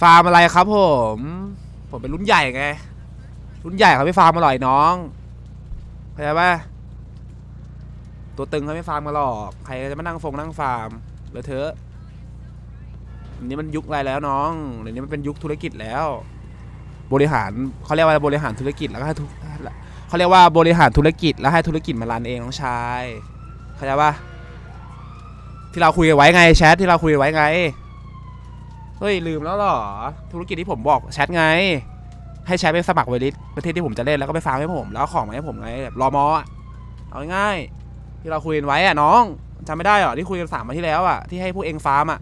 ฟาร์มอะไรครับผม ผมเป็นรุ่นใหญ่ไง รุ่นใหญ่เขาไม่ฟาร์มอร่อยน้องเข้าใจปะตัวตึงเขาไม่ฟาร์มมาหรอก ใครจะมานั่งฟงนั่งฟาร์มเลอะเทอะอันนี้มันยุคอะไรแล้วน้องเดี๋ยวนี้มันเป็นยุคธุรกิจแล้ว บริหารเขาเรียกว่าบริหารธุรกิจแล้วก็ให้ทุกเขาเรียกว่าบริหารธุรกิจแล้วให้ธุรกิจมารันเองน้องชายเข้าใจปะที่เราคุยกันไว้ไงแชทที่เราคุยกันไว้ไง เฮ้ยลืมแล้วเหรอ ธุรกิจที่ผมบอกแชทไง ให้แชทไปสมัครไวริสประเทศที่ผมจะเล่นแล้วก็ไปฟาร์มให้ผม แล้วเอาของมาให้ผมไงแบบรอมออะเอาง่ายๆที่เราคุยกันไว้อะน้องจำไม่ได้เหรอที่คุยกันสามวันที่แล้วอะที่ให้พวกเองฟาร์มอะ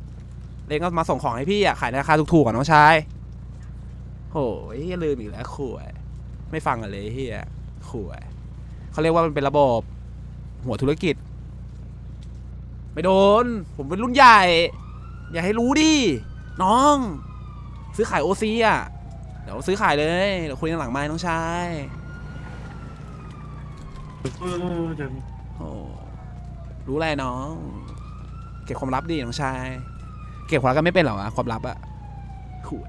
เองก็มาส่งของให้พี่อะขายในราคาถูกๆอะน้องชายโอ้ยเหี้ยลืมอีกแล้วข่วยไม่ฟังกันเลยเฮียข่วยเขาเรียกว่ามันเป็นระบบ หัวธุรกิจ ไม่โดน ผมเป็นรุ่นใหญ่ อย่าให้รู้ดิ น้อง ซื้อขายโอซีอะ เดี๋ยวซื้อขายเลย เดี๋ยวคุยกันหลังไม้น้องชาย เออเดี๋ยวโอ้รู้อะไรน้อง เก็บความลับดิน้องชาย เก็บความลับกันไม่เป็นหรอวะความลับอะขู่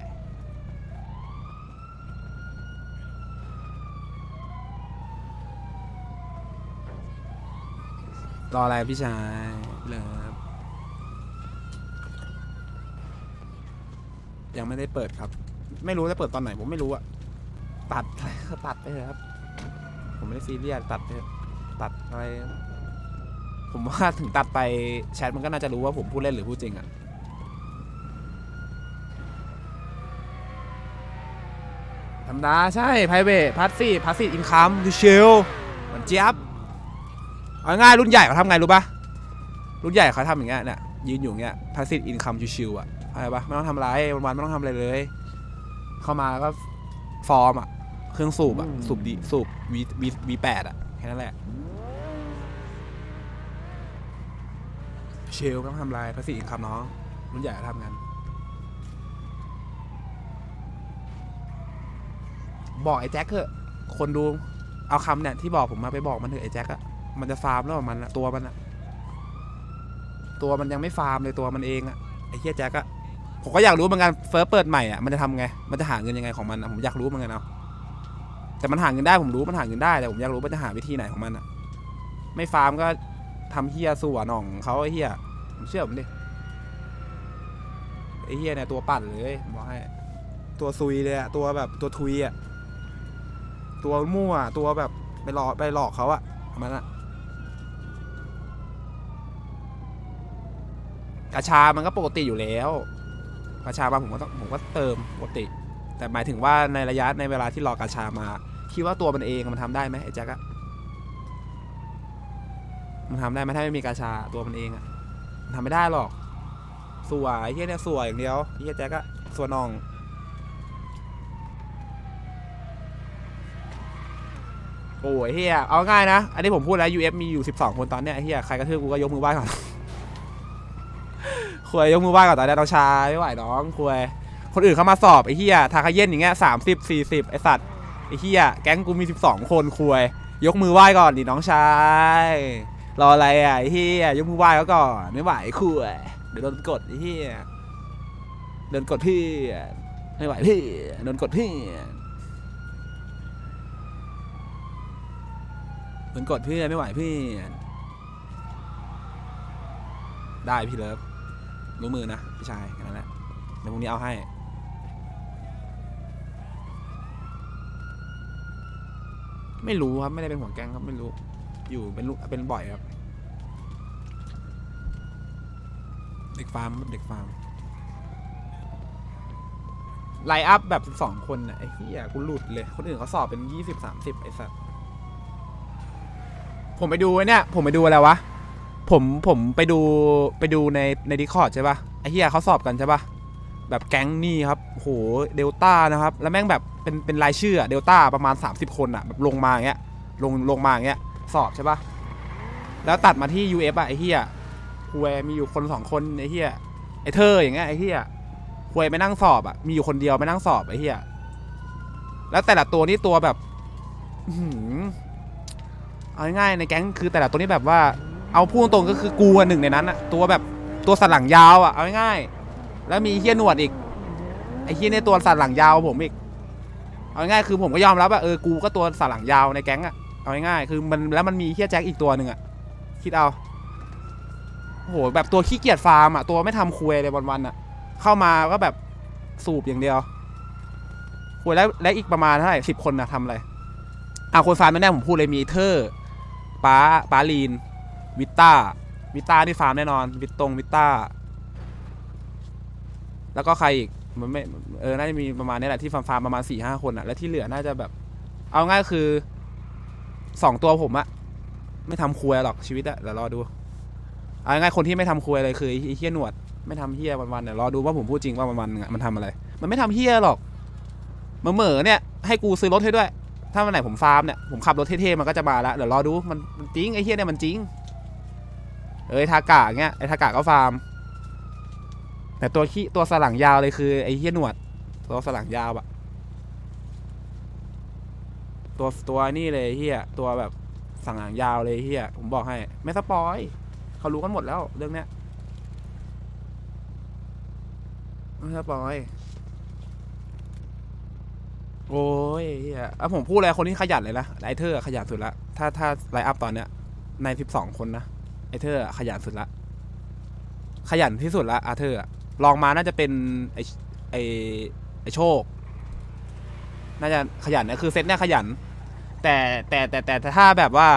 รออะไรพี่ชายเลิฟ ยังไม่ได้เปิดครับ ไม่รู้จะเปิดตอนไหนผมไม่รู้อะตัดตัดไปเถอะครับ ผมไม่ได้ซีเรียสตัดไปเถอะตัดอะไร ผมว่าถึงตัดไปแชทมันก็น่าจะรู้ว่าผมพูดเล่นหรือพูดจริงอะธรรมดาใช่ private passive passive income ดูเชลเหมือนเจี๊ยบเอาง่ายรุ่นใหญ่เขาทำไงรู้ปะรุ่นใหญ่เขาทำอย่างเงี้ยเนี่ยยืนอยู่เงี้ย passive income ชิวๆอะ อะไรปะไม่ต้องทำอะไรวันๆไม่ต้องทำอะไรเลย เข้ามาแล้วก็ฟอร์มอะเครื่องสูบอะสูบดีสูบ V V V แปดอะแค่นั้นแหละ เชลไม่ต้องทำลายภาษีอินคัมน้อง รุ่นใหญ่ทำงานบอกไอ้แจ็คเถอะ คนดูเอาคำเนี่ยที่บอกผมมาไปบอกมันเถอะไอ้แจ็คอะมันจะฟาร์มแล้วมันอะตัวมันอะตัวมันยังไม่ฟาร์มเลยตัวมันเองอะไอ้เฮียแจ็คอะ ผมก็อยากรู้เหมือนกันเฟิร์สเปิดใหม่อะมันจะทำไงมันจะหาเงินยังไงของมันอะผมอยากรู้เหมือนกันเอาแต่มันหาเงินได้ผมรู้มันหาเงินได้แต่ผมอยากรู้มันจะหาวิธีไหนของมันอะไม่ฟาร์มก็ทำเฮียสู่อะหน่องเขาไอ้เฮียผมเชื่อผมดิไอ้เฮียเนี่ยตัวปั่นเลยบอกให้ ตัวซุยเลยอะตัวแบบตัวทุยอะตัวมั่วตัวแบบไปหลอกไปหลอกเขาอะมันอะกาชามันก็ปกติอยู่แล้ว กาชามาผมก็ต้องผมก็เติมปกติ แต่หมายถึงว่าในระยะในเวลาที่รอกาชามา คิดว่าตัวมันเองมันทำได้ไหมไอ้แจ็คอะมันทำได้ไหมถ้าไม่มีกาชาตัวมันเองอะทำไม่ได้หรอกสวยเฮียเนี่ยสวยอย่างเดียวเฮียแจ็คอะสวนนองโอ้ยเฮียเอาง่ายนะ อันนี้ผมพูดแล้ว UF มีอยู่ 12 คนตอนเนี้ยเฮียใครกระทืบกูก็ยกมือไหว้ก่อน คุยยกมือไหว้ก่อนตอนนี้น้องชายไม่ไหวน้องคุยคนอื่นเขามาสอบไอ้เฮียทาคาเย็นอย่างเงี้ยสามสิบสี่สิบไอ้สัตว์ไอ้เฮียแก๊งกูมี12คนคุยยกมือไหว้ก่อนดิน้องชายรออะไรอะไอ้เฮียยกมือไหว้เขาก่อนไม่ไหวคุยเดี๋ยวโดนกดไอ้เฮียโดนกดพี่ไม่ไหวพี่โดนกดพี่โดนกดพี่ไม่ไหวพี่ได้พี่เลิฟ รู้มือนะพี่ชายแค่นั้นแหละเดี๋ยวพรุ่งนี้เอาให้ ไม่รู้ครับ ไม่ได้เป็นหัวแก๊งครับไม่รู้ อยู่เป็นลูกเป็นบ่อยครับ เด็กฟาร์มเด็กฟาร์มไลน์อัพแบบสองคนน่ะไอ้เหี้ยกูหลุดเลย คนอื่นเขาสอบเป็นยี่สิบสามสิบไอ้สัสผมไปดูไอ้เนี่ย ผมไปดูอะไรวะ ผมผมไปดูไปดูในในดิคอร์ดใช่ปะไอ้เหี้ยเขาสอบกันใช่ปะแบบแก๊งนี่ครับโหเดลต้านะครับ แล้วแม่งแบบเป็นเป็นรายชื่ออะเดลต้าประมาณ 30 คนอะแบบลงมาอย่างเงี้ยลงลงมาอย่างเงี้ยสอบใช่ปะแล้วตัดมาที่ UF อะไอ้เหี้ยคุยมีอยู่คนสองคนไอ้เหี้ยไอ้เธออย่างเงี้ยไอ้เหี้ยคุยไม่นั่งสอบอะมีอยู่คนเดียวไม่นั่งสอบไอ้เหี้ยแล้วแต่ละตัวนี่ตัวแบบเอาง่ายๆในแก๊งคือแต่ละตัวนี่แบบว่า เอาพูดตรงก็คือกูอะหนึ่งในนั้นอะตัวแบบตัวสันหลังยาวอะเอาง่ายๆแล้วมีเฮียหนวดอีกไอ้เฮียเนี่ยตัวสัตว์หลังยาวผมอีกเอาง่ายๆคือผมก็ยอมรับว่าเออกูก็ตัวสัตว์หลังยาวในแก๊งอะเอาง่ายๆคือมันแล้วมันมีเฮียแจ็คอีกตัวหนึ่งอะคิดเอาโอ้โหแบบตัวขี้เกียจฟาร์มอะตัวไม่ทำคุยเลยวันๆอะเข้ามาก็แบบสูบอย่างเดียวคุยแล้วและอีกประมาณเท่าไหร่สิบคนนะทำอะไรอะคนฟาร์มแน่ผมพูดเลยมีเทอป้าป้าลีน วิต้าวิต้าที่ฟาร์มแน่นอน วิตตงวิต้า แล้วก็ใครอีกมันไม่เออน่าจะมีประมาณนี้แหละที่ฟาร์มฟาร์มประมาณสี่ห้าคนอะแล้วที่เหลือน่าจะแบบ เอาง่ายคือสองตัวผมอะไม่ทำครัวหรอกชีวิตอะเดี๋ยวรอดูเอาง่ายคนที่ไม่ทำครัวเลยคือไอ้เฮี้ยหนวด ไม่ทำเฮี้ยวันๆเดี๋ยวรอดูว่าผมพูดจริงว่าวันๆมันทำอะไร มันไม่ทำเฮี้ยหรอกเหม่อเนี่ยให้กูซื้อรถให้ด้วย ถ้าวันไหนผมฟาร์มเนี่ยผมขับรถเท่ๆมันก็จะมาล้วเดี๋ยวรอดูมันมันจริงไอ้เฮี้ยเนี่ยมันจริง เอ้ยทากะเงี้ยไอ้ทากะก็ฟาร์ม แต่ตัวขี้ตัวสลังยาวเลยคือไอ้เฮียหนวด ตัวสลังยาวอะตัวตัวนี่เลยเฮียตัวแบบสังหางยาวเลยเฮียผมบอกให้ ไม่สปอยเขารู้กันหมดแล้วเรื่องเนี้ยไม่สปอยโอ้ยเฮียอะผมพูดเลยคนที่ขยันเลยนะไอเธอร์ขยันสุดละถ้าถ้าไลน์อัพตอนเนี้ยในสิบสองคนนะ ไอเธอขยันสุดละ ขยันที่สุดละอาเธอร์อะลองมาน่าจะเป็นไอไอไอโชค น่าจะขยันนะคือเซตเนี่ยขยัน แต่แต่แต่แต่ถ้าแบบว่า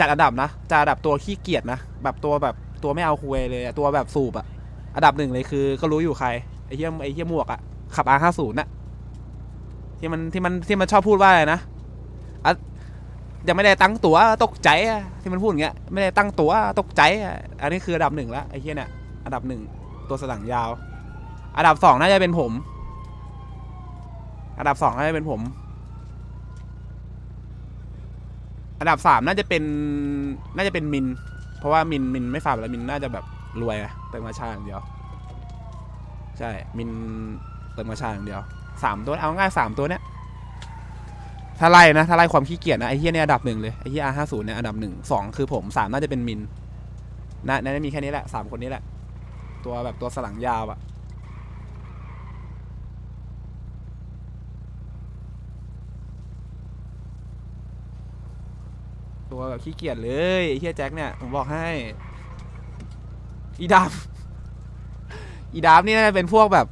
จัดอันดับนะจัดอันดับตัวขี้เกียจนะแบบตัวแบบตัวไม่เอาคุยเลยตัวแบบสูบอะอันดับหนึ่งเลยคือ ก็รู้อยู่ใครไอเหี้ยไอเหี้ยหมวกอะขับ R50 น่ะที่มันที่มันที่มันชอบพูดว่าอะไรนะ ยังไม่ได้ตั้งตัวตกใจอะที่มันพูดอย่างเงี้ยไม่ได้ตั้งตัวตกใจอะอันนี้คืออันดับหนึ่งละไอ้เหี้ยเนี่ยอันดับหนึ่งตัวสลังยาว อันดับสองน่าจะเป็นผม อันดับสองน่าจะเป็นผม อันดับสามน่าจะเป็นน่าจะเป็นมิน เพราะว่ามินมินไม่ฟาร์มแล้วมินน่าจะแบบรวยอะเติมมาชาอย่างเดียว ใช่มินเติมมาชาอย่างเดียวสามตัวเอาง่ายสามตัวเนี้ย ถ้าไล่นะถ้าไล่ความขี้เกียจนะไอ้เฮียเนี่ยอันดับหนึ่งเลยไอ้เฮียอาห้าศูนย์เนี่ยอันดับหนึ่งสองคือผมสามน่าจะเป็นมินนะน่าจะมีแค่นี้แหละสามคนนี้แหละ ตัวแบบตัวสลังยาวอะตัวแบบขี้เกียจเลยไอ้เฮียแจ็คเนี่ยผมบอกให้อีดาบอีดาบนี่น่าจะเป็นพวกแบบ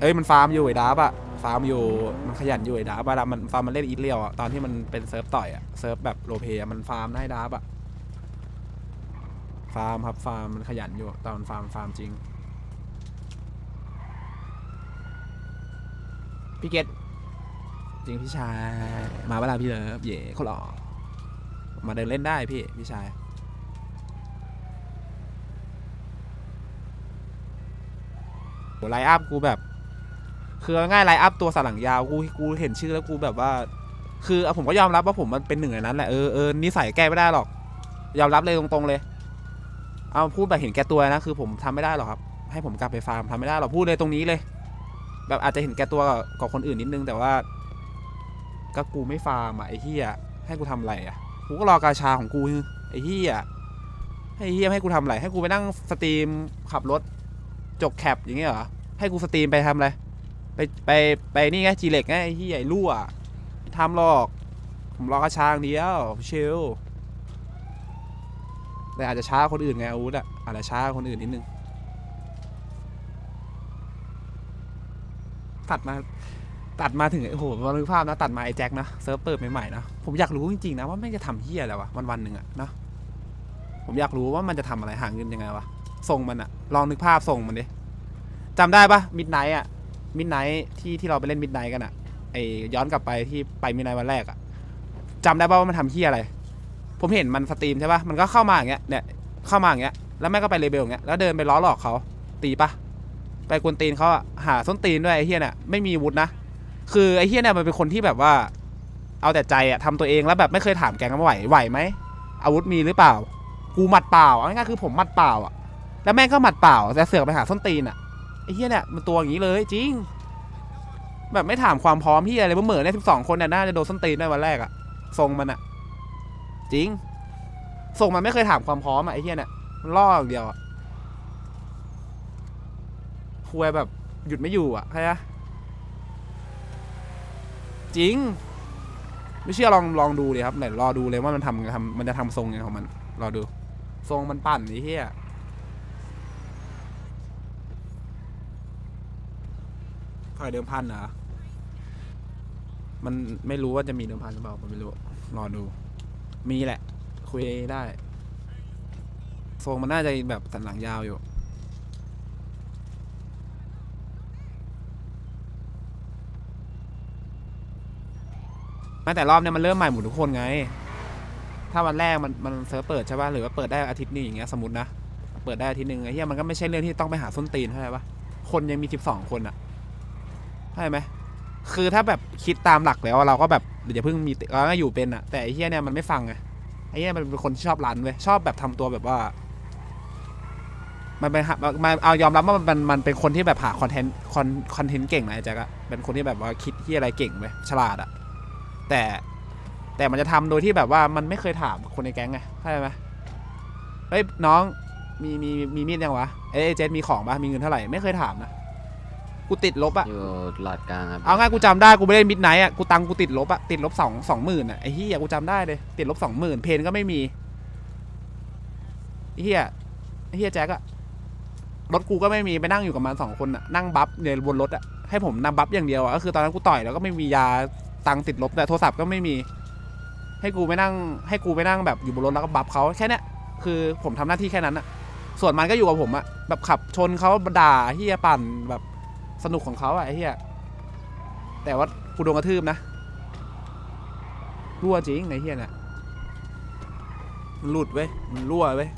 เอ้ยมันฟาร์มอยู่ไอ้ดาบอะ ฟาร์มอยู่มันขยันอยู่ไอ้ดาบอะมันฟาร์มมันเล่นอีทเรียวอะตอนที่มันเป็นเซิร์ฟต่อยอะเซิร์ฟแบบโรลเพลย์อะมันฟาร์มได้ดาบอะฟาร์มครับฟาร์มมันขยันอยู่ตอนฟาร์มฟาร์มจริงพี่เกตจริงพี่ชาย มาเวลาพี่เลิฟเย่เขาหล่อมาเดินเล่นได้พี่พี่ชายไลอัพกูแบบ คือง่ายไลน์อัพตัวสลังยาวกูกูเห็นชื่อแล้วกูแบบว่า คือผมก็ยอมรับว่าผมมันเป็นหนึ่งในนั้นแหละเออเออนิสัยแก้ไม่ได้หรอก ยอมรับเลยตรงๆเลย เอาพูดแบบเห็นแก่ตัวนะคือผมทำไม่ได้หรอกครับ ให้ผมกลับไปฟาร์มทำไม่ได้หรอกพูดเลยตรงนี้เลย แบบอาจจะเห็นแก่ตัวกับคนอื่นนิดนึงแต่ว่า ก็กูไม่ฟาร์มอะไอ้เหี้ยให้กูทำอะไรอะกูก็รอกาชาของกูไอ้เหี้ยให้เหี้ยให้กูทำอะไร ให้กูไปนั่งสตรีมขับรถ จกแคปอย่างเงี้ยเหรอ ให้กูสตรีมไปทำอะไร ไปไปไปนี่ไงจีเล็กไงที่ใหญ่รั่วทำหรอก ผมรอกระชางเดียวเชลแต่อาจจะช้าคนอื่นไงอาวุธอะอาจจะช้าคนอื่นนิดนึงตัดมาตัดมาถึงโอ้โหมานึกภาพนะตัดมาไอ้แจ็คนะเซิร์ฟเปิดใหม่ๆนะผมอยากรู้จริงๆนะว่าแม่งจะทำเฮียอะไรวะวันวันหนึ่งอะนะผมอยากรู้ว่ามันจะทำอะไรหาเงินยังไงวะส่งมันอะลองนึกภาพส่งมันดิจำได้ปะมิดไนท์อะ มิดไนท์ที่ที่เราไปเล่นมิดไนท์กันอะไอย้อนกลับไปที่ไปมิดไนท์วันแรกอะจำได้ปะว่ามันทำเฮียอะไร ผมเห็นมันสตรีมใช่ปะมันก็เข้ามาอย่างเงี้ยเนี่ยเข้ามาอย่างเงี้ยแล้วแม่ก็ไปเลเบลอย่างเงี้ยแล้วเดินไปล้อหลอกเขาตีปะไปกวนตีนเขาอะหาส้นตีนด้วยไอ้เฮียเนี่ยไม่มีวุฒินะคือไอ้เฮียเนี่ยมันเป็นคนที่แบบว่า เอาแต่ใจอะทำตัวเองแล้วแบบไม่เคยถามแกงว่าไหวไหวไหมอาวุธมีหรือเปล่า กูหมัดเปล่าเอาง่ายๆคือผมหมัดเปล่าอะแล้วแม่งก็หมัดเปล่าแต่เสือกไปหาส้นตีนอะ เฮียเนี่ยมันตัวอย่างนี้เลยจริง แบบไม่ถามความพร้อมที่อะไรเมื่อเหมือนเนี่ยสิบสองคนเนี่ยน่าจะโดนส้นตีนในวันแรกอะทรงมันอะจริงทรงมันไม่เคยถามความพร้อมอะไอ้เฮียเนี่ยมันล่ออย่างเดียวอะคุยแบบหยุดไม่อยู่อะใช่ไหมจริง ไม่เชื่อลองลองดูเลยครับไหนรอดูเลยว่ามันทำทำมันจะทำทรงยังไงของมัน รอดู ทรงมันปั่นไอ้เหี้ย ถอยเดิมพันเหรอ มันไม่รู้ว่าจะมีเดิมพันหรือเปล่าผมไม่รู้ รอดู มีแหละ คุยได้ทรงมันน่าจะแบบสันหลังยาวอยู่ ไม่แต่รอบเนี้ยมันเริ่มใหม่หมดทุกคนไง ถ้าวันแรกมันมันเซิร์ฟเปิดใช่ป่ะหรือว่าเปิดได้อาทิตย์นี้อย่างเงี้ยสมมตินะ เปิดได้อาทิตย์หนึ่งไอ้เหี้ยมันก็ไม่ใช่เรื่องที่ต้องไปหาส้นตีนเข้าใจปะคนยังมีสิบสองคนอะ ใช่ไหมคือถ้าแบบคิดตามหลักแล้วเราก็แบบเดี๋ยวเพิ่งมีเราก็อยู่เป็นอะแต่ไอ้เหี้ยเนี่ยมันไม่ฟังไงไอ้เหี้ยมันเป็นคนที่ชอบรันเว้ยชอบแบบทำตัวแบบว่า มันเป็นหามันเอายอมรับว่ามันมันเป็นคนที่แบบหาคอนเทนต์คอนคอนเทนต์เก่งนะไอ้แจ็คอะเป็นคนที่แบบว่าคิดที่อะไรเก่งเว้ยฉลาดอะแต่แต่มันจะทำโดยที่แบบว่ามันไม่เคยถามคนในแก๊งไงเข้าใจไหมเฮ้ยน้องมีมีมีมีดยังวะเอ้ยเจสมีของปะมีเงินเท่าไหร่ไม่เคยถามนะ กูติดลบอะอยู่หลอดกลางครับเอาง่ายกูจำได้กูไปเล่นมิดไนท์อะกูตังค์กูติดลบอะติดลบสองสองหมื่นอะไอ้เฮียกูจำได้เลยติดลบสองหมื่นเพนก็ไม่มีไอ้เฮียไอ้เฮียแจ็คอะรถกูก็ไม่มีไปนั่งอยู่กับมันสองคนอะนั่งบัฟในบนรถอะให้ผมนำบัฟอย่างเดียวอะก็คือตอนนั้นกูต่อยแล้วก็ไม่มียาตังค์ติดลบแต่โทรศัพท์ก็ไม่มี ให้กูไปนั่ง ให้กูไปนั่งแบบอยู่บนรถแล้วก็บัฟเขาแค่เนี้ยคือผมทำหน้าที่แค่นั้นอะส่วนมันก็อยู่กับผมอะแบบขับชนเขาด่าเฮียปั่นแบบ สนุกของเขาอะไอ้เฮียแต่ว่ากูโดนกระทืบนะรั่วจริงไอ้เฮียเนี่ยมันหลุดเว้ยมันรั่วเว้ย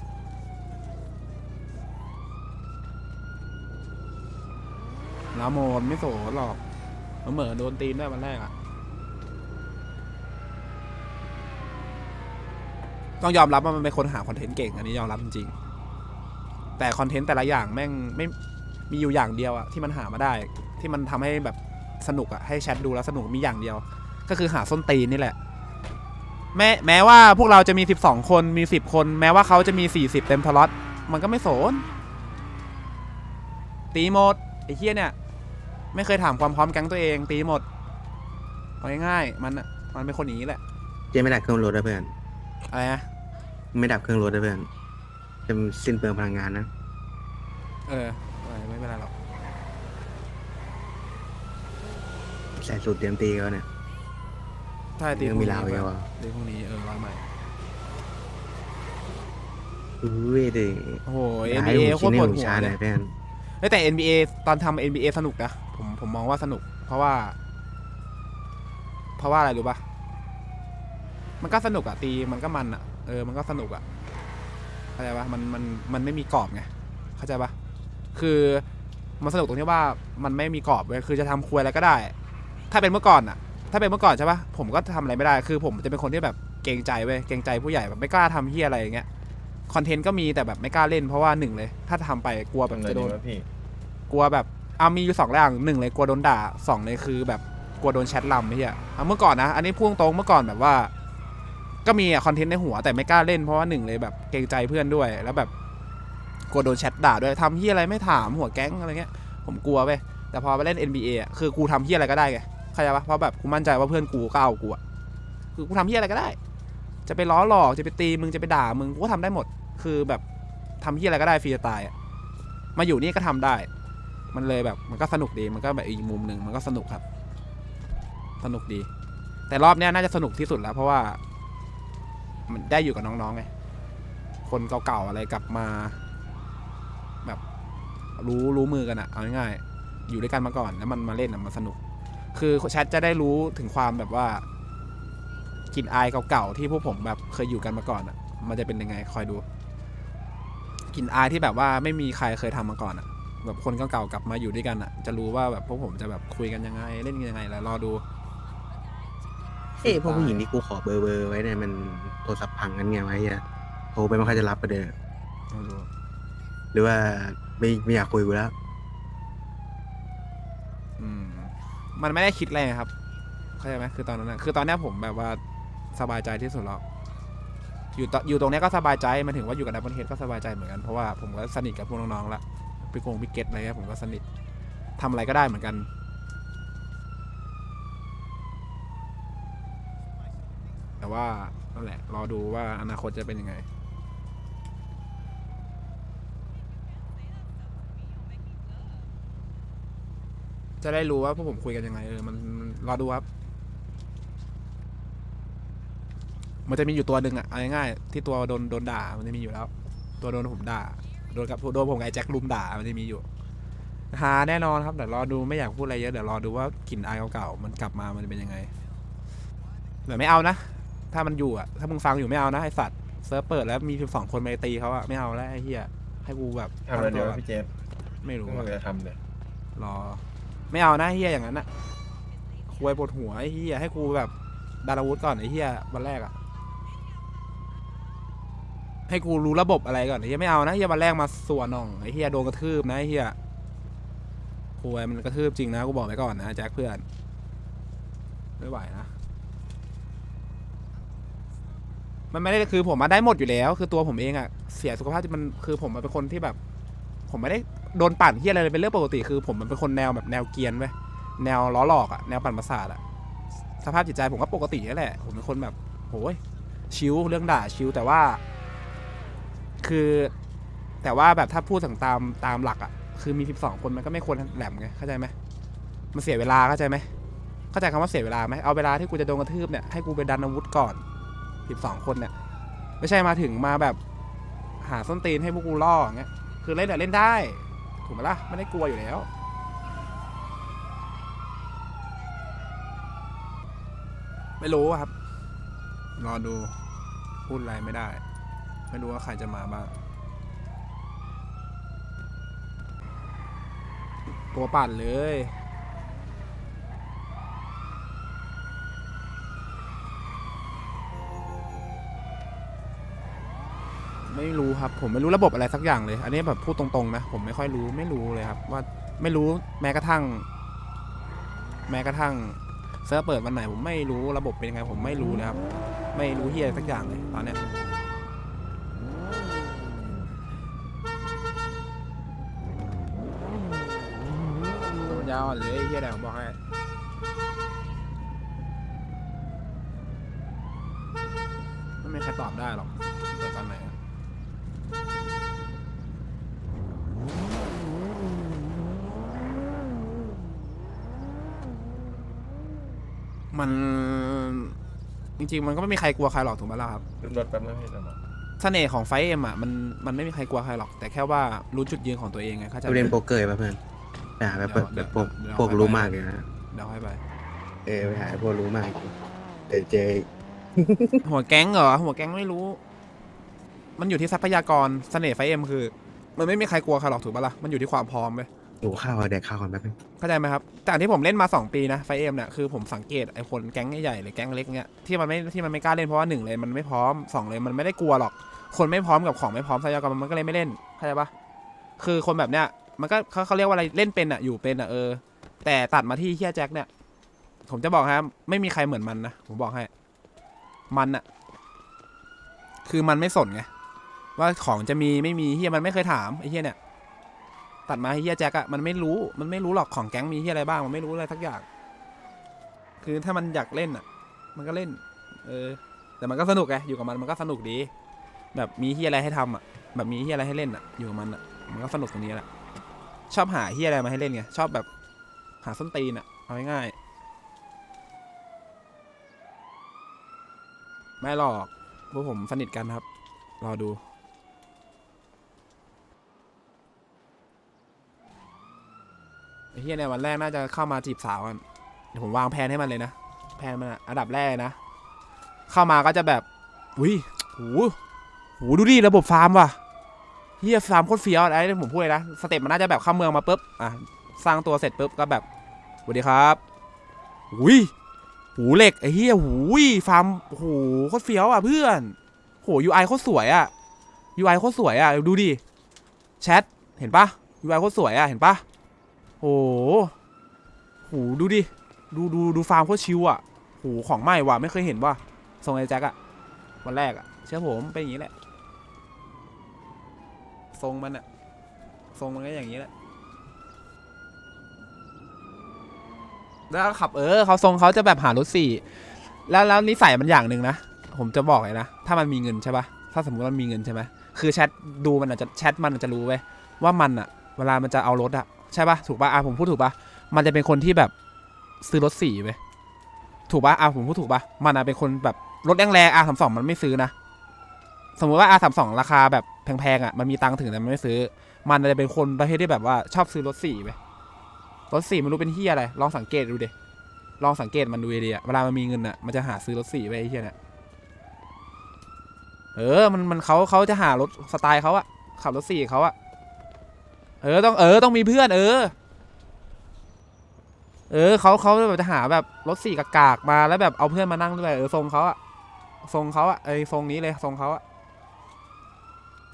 ลาโมนไม่โสนหรอกมันเหมือนโดนตีนด้วยวันแรกอะต้องยอมรับว่ามันเป็นคนหาคอนเทนต์เก่ง อันนี้ยอมรับจริงๆ แต่คอนเทนต์แต่ละอย่างแม่งไม่ มีอยู่อย่างเดียวอะที่มันหามาได้ ที่มันทำให้แบบสนุกอะให้แชทดูแล้วสนุกมีอย่างเดียว ก็คือหาส้นตีนนี่แหละ แม้แม้ว่าพวกเราจะมี 12 คนมี 10 คน แม้ว่าเขาจะมี 40 เต็มพลอตมันก็ไม่โสน ตีหมดไอ้เฮียเนี่ย ไม่เคยถามความพร้อมแก๊งตัวเองตีหมดเอาง่ายๆมันอะมันเป็นคนอย่างนี้แหละเจไม่ดับเครื่องรถนะเพื่อนอะไรนะไม่ดับเครื่องรถนะเพื่อนจะสิ้นเปลืองพลังงานนะ เออไม่ไม่เป็นไรหรอก ใส่สูตรเตรียมตีเขาเนี่ย ถ้าตียังมีลาวอีกวะตีพวกนี้เออร้อยใหม่ อุ้ยดิโอ้โห ให้ NBA ผมโคคิตดรปวดในหูหัวชาหเลน่อยยเพื่อนเฮ้ยแต่ NBA ตอนทำ NBA สนุกนะ ผมผมมองว่าสนุก เพราะว่า เพราะว่าอะไรรู้ปะมันก็สนุกอะตีมันก็มันอะเออมันก็สนุกอะเข้าใจปะมันมันมันไม่มีกรอบไงเข้าใจปะคือมันสนุกตรงที่ว่ามันไม่มีกรอบเว้ยคือจะทำครัวอะไรก็ได้ ถ้าเป็นเมื่อก่อนอะถ้าเป็นเมื่อก่อนใช่ปะผมก็ทำอะไรไม่ได้ คือผมจะเป็นคนที่แบบเกรงใจเว้ย เกรงใจผู้ใหญ่แบบไม่กล้าทำเฮียอะไรอย่างเงี้ย คอนเทนต์ก็มีแต่แบบไม่กล้าเล่นเพราะว่าหนึ่งเลย ถ้าทำไปกลัวแบบจะโดนกลัวแบบเอามีอยู่สองอย่างหนึ่งเลยกลัวโดนด่าสองเลยคือแบบกลัวโดนแชทลำไอ้เหี้ยเอาเมื่อก่อนนะ อันนี้พูดตรงๆเมื่อก่อนแบบว่า ก็มีคอนเทนต์ในหัวแต่ไม่กล้าเล่นเพราะว่าหนึ่งเลยแบบเกรงใจเพื่อนด้วย แล้วแบบกลัวโดนแชทด่าด้วยทำเหี้ยอะไรไม่ถามหัวแก๊งอะไรเงี้ย ผมกลัวไปแต่พอไปเล่น NBA อะคือกูทำเหี้ยอะไรก็ได้ไง เข้าใจปะเพราะแบบกูมั่นใจว่าเพื่อนกูก็เอากูอะคือกูทำเหี้ยอะไรก็ได้ จะไปล้อหลอกจะไปตีมึงจะไปด่ามึงกูก็ทำได้หมด คือแบบทำเหี้ยอะไรก็ได้ฟรีสไตล์อะมาอยู่นี่ก็ทำได้ มันเลยแบบมันก็สนุกดีมันก็แบบอีกมุมหนึ่งมันก็สนุกครับ สนุกดี แต่รอบเนี้ยน่าจะสนุกที่สุดแล้ว เพราะว่า มันได้อยู่กับน้องๆไงคนเก่าๆอะไรกลับมา แบบรู้รู้มือกันอะเอาง่ายๆอยู่ด้วยกันมาก่อนแล้วมันมาเล่นอะมันสนุก คือแชทจะได้รู้ถึงความแบบว่ากลิ่นอายเก่าๆที่พวกผมแบบเคยอยู่กันมาก่อนอะมันจะเป็นยังไงคอยดูกลิ่นอายที่แบบว่าไม่มีใครเคยทำมาก่อนอะแบบคนเก่าๆกลับมาอยู่ด้วยกันอะ จะรู้ว่าแบบพวกผมจะแบบคุยกันยังไง เล่นกันยังไงแล้วรอดู เอ้พวกผู้หญิงที่กูขอเบอร์เบอร์ไว้เนี่ยมันโทรศัพท์พังกันไงวะเฮียโทรไปไม่ค่อยจะรับประเดี๋ยวรอดูหรือว่าไม่ไม่อยากคุยกูแล้ว อืม มันไม่ได้คิดอะไรครับเข้าใจไหมคือตอนนั้นนะคือตอนเนี้ยผมแบบว่าสบายใจที่สุดแล้วอยู่ตอยู่ตรงเนี้ยก็สบายใจหมายถึงว่าอยู่กับดับเบิลเฮดก็สบายใจเหมือนกันเพราะว่าผมก็สนิทกับพวกน้องๆละพี่กงพี่เกตอะไรเงี้ยผมก็สนิททำอะไรก็ได้เหมือนกัน แต่ว่านั่นแหละรอดูว่าอนาคตจะเป็นยังไง จะได้รู้ว่าพวกผมคุยกันยังไงเออมันมันรอดูครับ มันจะมีอยู่ตัวหนึ่งอะเอาง่ายๆที่ตัวโดนโดนด่ามันจะมีอยู่แล้ว ตัวโดนผมด่าโดนกับโดนผมกับไอ้แจ็คลุมด่ามันจะมีอยู่หาแน่นอนครับเดี๋ยวรอดูไม่อยากพูดอะไรเยอะเดี๋ยวรอดูว่ากลิ่นอายเก่าๆมันกลับมามันจะเป็นยังไงแต่ไม่เอานะ ถ้ามันอยู่อะถ้ามึงฟังอยู่ไม่เอานะไอสัตว์เซิร์ฟเปิดแล้วมีสองคนไปตีเขาอะไม่เอาแล้วไอ้เหี้ยให้กูแบบทำอะไรเดี๋ยวตั้งตัวพี่เจฟไม่รู้เพิ่งอะจะทำเลยรอ ไม่เอานะเฮียอย่างนั้นอะควยปวดหัวไอ้เฮียให้กูแบบดาราวุธก่อนไอ้เฮียวันแรกอะให้กูรู้ระบบอะไรก่อนไอ้เฮียไม่เอานะเฮียวันแรกมาส่วนน่องไอ้เฮียโดนกระทืบนะไอ้เฮียควยมันกระทืบจริงนะกูบอกไว้ก่อนนะแจ็คเพื่อนไม่ไหวนะมันไม่ได้คือผมมาได้หมดอยู่แล้ว คือตัวผมเองอะเสียสุขภาพที่มันคือผมเป็นคนที่แบบ ผมไม่ได้ โดนปั่นที่อะไรเลยเป็นเรื่องปกติคือ ผมมันเป็นคนแนวแบบแนวเกียนเว้ยแนวล้อหลอกอะแนวปั่นประสาทอะสภาพจิตใจผมก็ปกตินี่แหละผมเป็นคนแบบโอ้ยชิวเรื่องด่าชิวแต่ว่า คือ แต่ว่าแบบถ้าพูดถึงตามตามหลักอะคือมี 12 คนมันก็ไม่ควรแหลมไงเข้าใจไหมมันเสียเวลาเข้าใจไหมเข้าใจคำว่าเสียเวลาไหมเอาเวลาที่กูจะโดนกระทืบเนี่ยให้กูไปดันอาวุธก่อน 12 คนเนี่ยไม่ใช่มาถึงมาแบบหาส้นตีนให้พวกกูล่ออย่างเงี้ยคือเล่นอะเล่นได้ ถูกไหมล่ะ ไม่ได้กลัวอยู่แล้ว ไม่รู้ครับ รอดูพูดอะไรไม่ได้ ไม่รู้ว่าใครจะมาบ้างตัวปั่นเลย ไม่รู้ครับ ผมไม่รู้ระบบอะไรสักอย่างเลย อันนี้แบบพูดตรงๆนะ ผมไม่ค่อยรู้ไม่รู้เลยครับ ว่าไม่รู้แม้กระทั่ง แม้กระทั่งเซิร์ฟเปิดวันไหน ผมไม่รู้ระบบเป็นยังไง ผมไม่รู้เลยครับ ไม่รู้เฮียอะไรสักอย่างเลยตอนเนี้ยตัวยาวเลยไอ้เฮียแดงบอกให้ไม่มีใครตอบได้หรอกเปิดตอนไหนอะ มันจริงๆ มันก็ไม่มีใครกลัวใครหรอกถูกไหมล่ะครับขึ้นรถแป๊บนึงพี่ตำรวจเสน่ห์ของไฟเอ็มอะมันมันไม่มีใครกลัวใครหรอก แต่แค่ว่ารู้จุดยืนของตัวเองไงเข้าใจเราไหม เรียนโป๊กเกอร์ป่ะเพื่อนไปหาแบบแบบพวกเดี๋ยว พวกเดี๋ยวรู้มากเลยนะ เดี๋ยวให้ไป เออไปหาพวกรู้มากเดี๋ยวเจอหัวแก๊งเหรอหัวแก๊งไม่รู้ มันอยู่ที่ทรัพยากรเสน่ห์ไฟเอ็มคือ มันไม่มีใครกลัวใครหรอกถูกปะล่ะมันอยู่ที่ความพร้อมเล ยหนูข้าวแดกข้าวก่อนแป๊บนึงเข้าใจไหมครับจากที่ผมเล่นมา 2 ปีนะไฟเอ็มเนี่ยคือผมสังเกตไอ้คนแก๊งใหญ่ๆหรือแก๊งเล็กเนี่ยที่มันไม่ที่มันไม่กล้าเล่นเพราะว่าหนึ่งเลยมันไม่พร้อมสองเลยมันไม่ได้กลัวหรอก คนไม่พร้อมกับของไม่พร้อมทรัพยากรมันก็เลยไม่เล่นเข้าใจปะคือคนแบบเนี้ยมันก็เขาเขาเรียกว่าอะไรเล่นเป็นอะอยู่เป็นอะเออ แต่ตัดมาที่เฮียแจ็คเนี่ย ผมจะบอกครับไม่มีใครเหมือนมันนะผมบอกให้ มันอะ คือมันไม่สนไงว่าของจะมีไม่มีเฮียมันไม่เคยถามไอ้เฮียเนี่ย ตัดมาให้เฮียแจ็คอะมันไม่รู้มันไม่รู้หรอกของแก๊งมีเฮียอะไรบ้างมันไม่รู้อะไรทักอย่าง คือถ้ามันอยากเล่นอะมันก็เล่น เออ แต่มันก็สนุกไงอยู่กับมันมันก็สนุกดี แบบมีเฮียอะไรให้ทำอะแบบมีเฮียอะไรให้เล่นอะอยู่กับมันอะมันก็สนุกตรงนี้แหละชอบหาเฮียอะไรมาให้เล่นไงชอบแบบหาส้นตีนอะเอาง่ายๆไม่หรอกพวกผมสนิทกันครับ รอดู ไอ้เฮียในวันแรกน่าจะเข้ามาจีบสาวกันเดี๋ยวผมวางแผนให้มันเลยนะ แผนมันอะอันดับแรกนะ เข้ามาก็จะแบบ อุ้ยโหโหดูดิระบบฟาร์มว่ะเฮียฟาร์มโคตรเฟี้ยวอะไรที่ผมพูดเลยนะ สเต็ปมันน่าจะแบบเข้าเมืองมาปุ๊บ อะ สร้างตัวเสร็จปุ๊บก็แบบสวัสดีครับอุ้ยหูเหล็กไอ้เฮียหูยฟาร์มโอ้โหโคตรเฟี้ยวอะเพื่อนโหยูไอโคตรสวยอะยูไอโคตรสวยอะดูดิแชทเห็นปะยูไอโคตรสวยอะเห็นปะ โอ้โหโหดูดิ ดูดูดูฟาร์มโคตรชิวอะโหของใหม่ว่ะไม่เคยเห็นว่ะทรงไอ้แจ็คอะวันแรกอะเชื่อผมเป็นอย่างนี้แหละ ทรงมันอะทรงมันก็อย่างนี้แหละแล้วขับเออเขาทรงเขาจะแบบหารถสี่แล้วแล้วนิสัยมันอย่างหนึ่งนะ ผมจะบอกเลยนะ ถ้ามันมีเงินใช่ปะถ้าสมมติมันมีเงินใช่ไหมคือแชทดูมันอาจจะแชทมันอาจจะรู้ไว้ยว่ามันอะเวลามันจะเอารถอะ ใช่ปะถูกปะอะผมพูดถูกปะมันจะเป็นคนที่แบบซื้อรถสี่ไปถูกปะอะผมพูดถูกปะมันอะเป็นคนแบบรถแรงๆอะสามสองมันไม่ซื้อนะสมมติว่าอาสามสองราคาแบบแพงๆอะมันมีตังค์ถึงแต่มันไม่ซื้อ มันจะเป็นคนประเภทที่แบบว่าชอบซื้อรถสี่ไปรถสี่มันรู้เป็นที่อะไร ลองสังเกตดูเดลองสังเกตมันดูดีๆอะเวลามันมีเงินอะมันจะหาซื้อรถสี่ไปไอ้เหี้ยเนี่ยเออมันมันเขาเขาจะหารถสไตล์เขาอะขับรถสี่เขาอะ เออต้องเออต้องมีเพื่อน เออ เออเขาเขาแบบจะหาแบบรถสี่กากๆมาแล้วแบบเอาเพื่อนมานั่งด้วยเออทรงเขาอะทรงเขาอะไอทรงนี้เลยทรงเขาอะ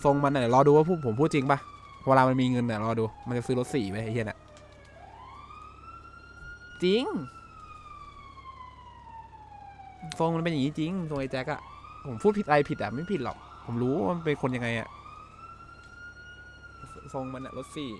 ทรงมันเดี๋ยรอดูว่าพูดผมพูดจริงปะเวลามันมีเงินเนี่ยรอดูมันจะซื้อรถสี่ไปไอ้เหี้ยน่ะจริงทรงมันเป็นอย่างนี้จริงทรงไอ้แจ็คอะผมพูดผิดอะไรผิดอะไม่ผิดหรอก ผมรู้ว่ามันเป็นคนยังไงอะ ทรงมันอะรถสี่